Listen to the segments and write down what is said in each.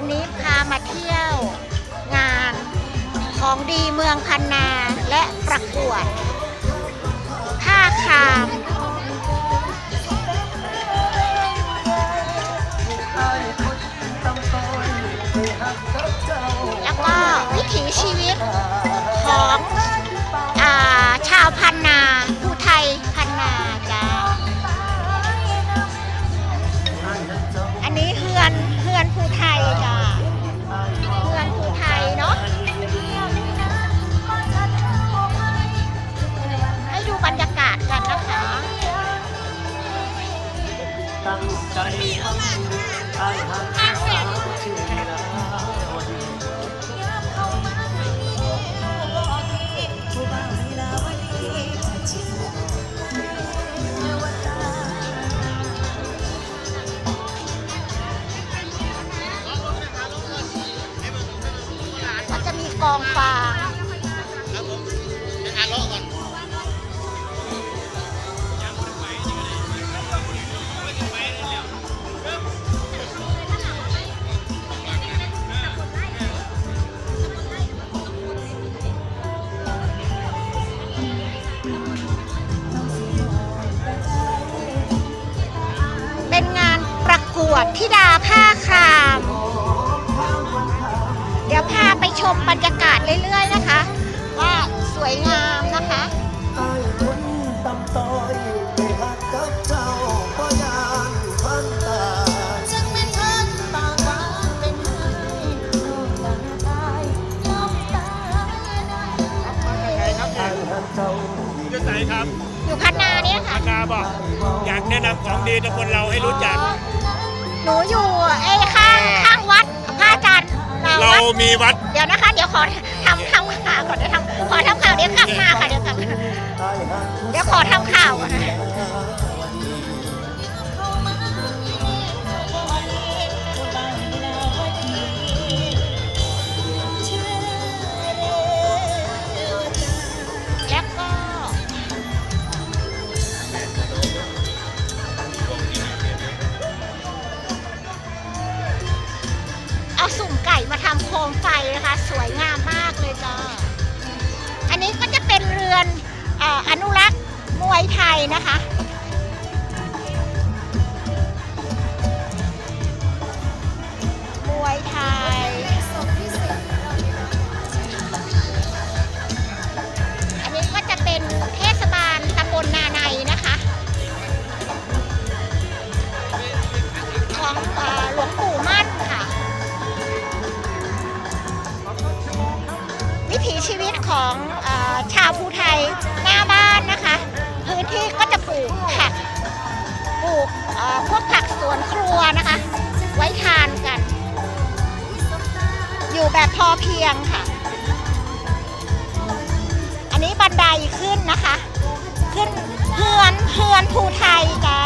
วันนี้พามาเที่ยว งานของดีเมืองพันนาและประกวดผ้าคามแล้วก็วิถีชีวิตของอชาวพันนา ตั้งใจทำให้หักษาที่แล้ว ธิดาผ้าคาม เดี๋ยวพาไปชมบรรยากาศเรื่อยๆนะคะ ว่าสวยงามนะคะอยู่ไหนครับ อยู่พันนาเนี่ยค่ะอานาบอกอยากแนะนำของดีตำบลเราให้รู้จัก นูอยู่ไอ้ข้างข้างวัดพระอาจารย์เราวัดมีวัด เดี๋ยวนะคะ เดี๋ยวขอทำทำข่าวก่อนเดี๋ยวทำขอทำข่าวเดี๋ยวกลับมาค่ะเดี๋ยวกลับมาไอ้หักเดี๋ยวขอทำข่าวก่อนนะ วิถีชีวิตของอชาวภูไทยหน้าบ้านนะคะ พื้นที่ก็จะปลูกผักปลูกพวกผักสวนครัวนะคะ ไว้ทานกัน อยู่แบบพอเพียงค่ะ อันนี้บันไดขึ้นนะคะ ขึ้นเฮือนเฮือนภูไทยจ้า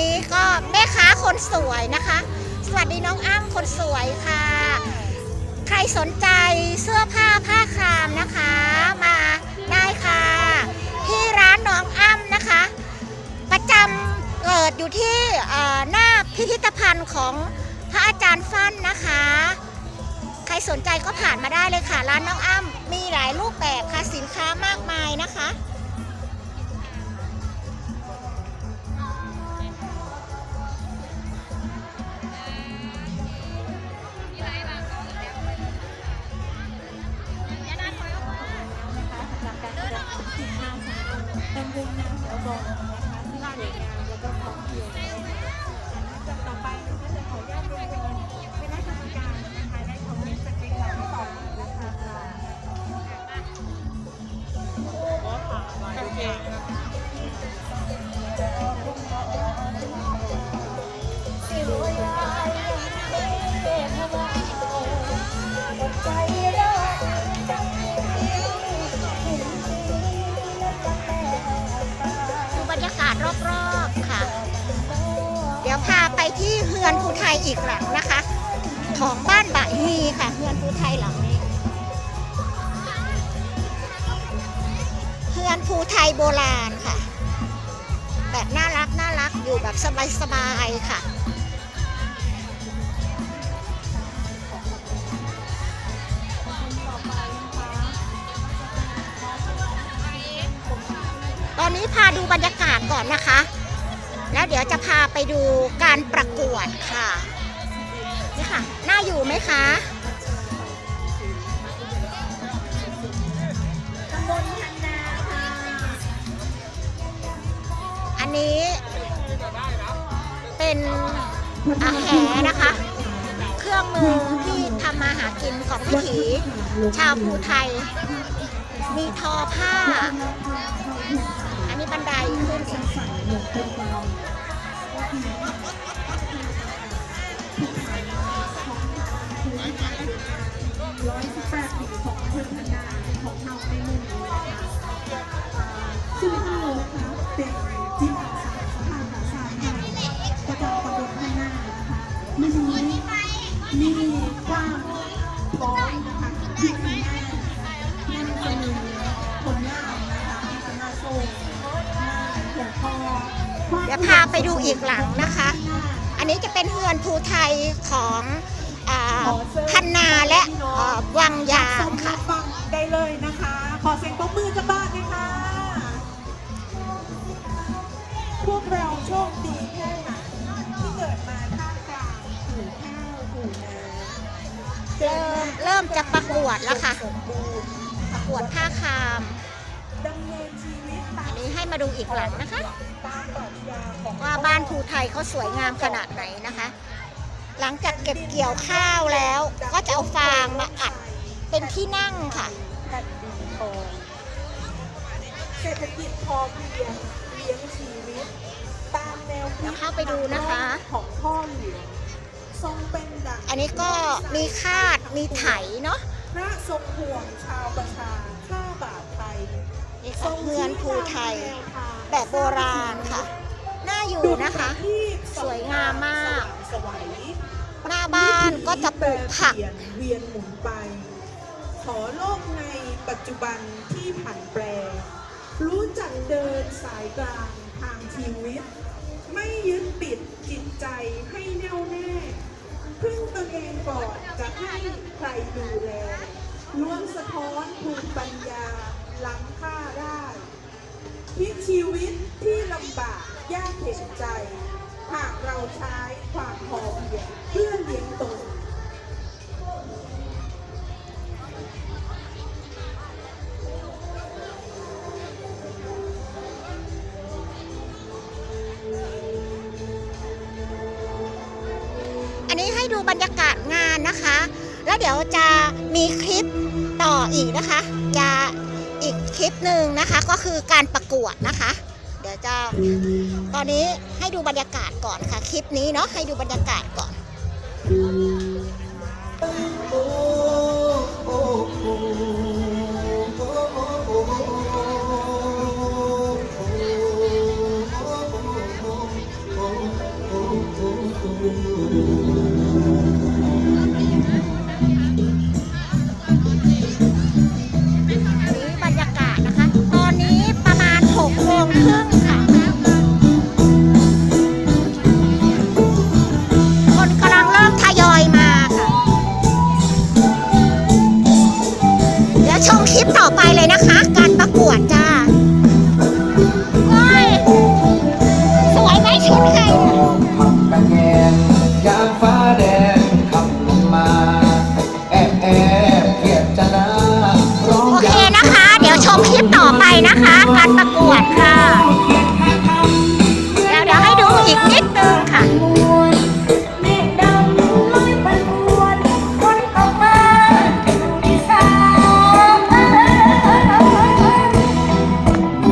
นี้ก็แม่ค้าคนสวยนะคะ สวัสดีน้องอ้ำคนสวยค่ะ ใครสนใจเสื้อผ้าผ้าครามนะคะมาได้ค่ะ ที่ร้านน้องอ้ำนะคะ ประจำเกิดอยู่ที่หน้าพิพิธภัณฑ์ของพระอาจารย์ฟั่นนะคะ ใครสนใจก็ผ่านมาได้เลยค่ะ ร้านน้องอ้ำมีหลายรูปแบบค่ะสินค้ามากมายนะคะ ที่เฮือนภูไทยอีกหลังนะคะ ของบ้านบะฮีค่ะเฮือนภูไทยหลังนี้เฮือนภูไทยโบราณค่ะ แบบน่ารักน่ารักอยู่แบบสบายๆค่ะตอนนี้พาดูบรรยากาศก่อนนะคะ เดี๋ยวจะพาไปดูการประกวดค่ะนี่ค่ะ น่าอยู่ไหมคะตำบลพันนาค่ะ อันนี้เป็นอาแหนะคะ เครื่องมือที่ทำมาหากินของวิถีชาวภูไทย มีทอผ้า อันนี้บันไดขึ้น ร้อยสิบแปดปีของอำเภอพันาของเราในมืองนี้นะคะซึ่งท่านโลค่ะเป็นจิตอาสาสาอาสาไทยประจำตำบลพนานะคะมีมีความพร้อมนะคะที่พนานั่นจะมีผลงานนะคะที่จะมาส่งมาหัวข้อ เดี๋ยวพาไปดูอีกหลังนะคะ อันนี้จะเป็นเฮือนภูไทยของอาพันนาและเอ่อวังยาสงมค่ะฟังได้เลยนะคะ ขอเสียงปรบมือกับบ้านเลยค่ะพวกเราโชคดีแค่ไหนที่เกิดมาท่ามกลางหูข้าวหูนาเริ่มเริ่มจะประกวดแล้วค่ะสมบูรณ์ประกวดผ้าคาม ดำเนินชีวิตตาอัมนนี้ให้มาดูอีกหลังนะคะ ตามปรัชญาของว่าบ้านภูไทยเขาสวยงามขนาดไหนนะคะ หลังจากเก็บเกี่ยวข้าวแล้ว ก็จะเอาฟางมาอัดเป็นที่นั่งค่ะ แผ่นดินทองเศรษฐกิจพอเพียงเลี้ยงชีวิต ตามแนวคิเดี๋ยวเข้าไปดูนะคะ ของพ่อหลวงทรงเป็นดั่งอันนี้ก็มีคาดมีไถเนาะ พระทรงห่วงชาวประชาข้าบาทไทย นี่ค่ะเฮือนภูไทย แบบโบราณค่ะ น่าอยู่นะคะ สวยงามมาก หน้าบ้านก็จะปลูกผักเปลี่ยนเวียนหมุนไป ขอโลกในปัจจุบันที่ผันแปร รู้จักเดินสายกลางทางชีวิต ไม่ยึดติดจิตใจให้แน่วแน่พึ่งตนเองก่อนจะให้ใครดูแลล้วนสะท้อนภูมิปัญญา ล้ำค่าได้พลิกชีวิตที่ลำบากยากเข็นใจ หากเราใช้ความพอเพียงเพื่อเลี้ยงตนอันนี้ให้ดูบรรยากาศงานนะคะ แล้วเดี๋ยวจะมีคลิปต่ออีกนะคะจะ หนึ่งนะคะก็คือการประกวดนะคะ เดี๋ยวจะตอนนี้ให้ดูบรรยากาศก่อนค่ะ คลิปนี้เนาะให้ดูบรรยากาศก่อนโอ้โอ้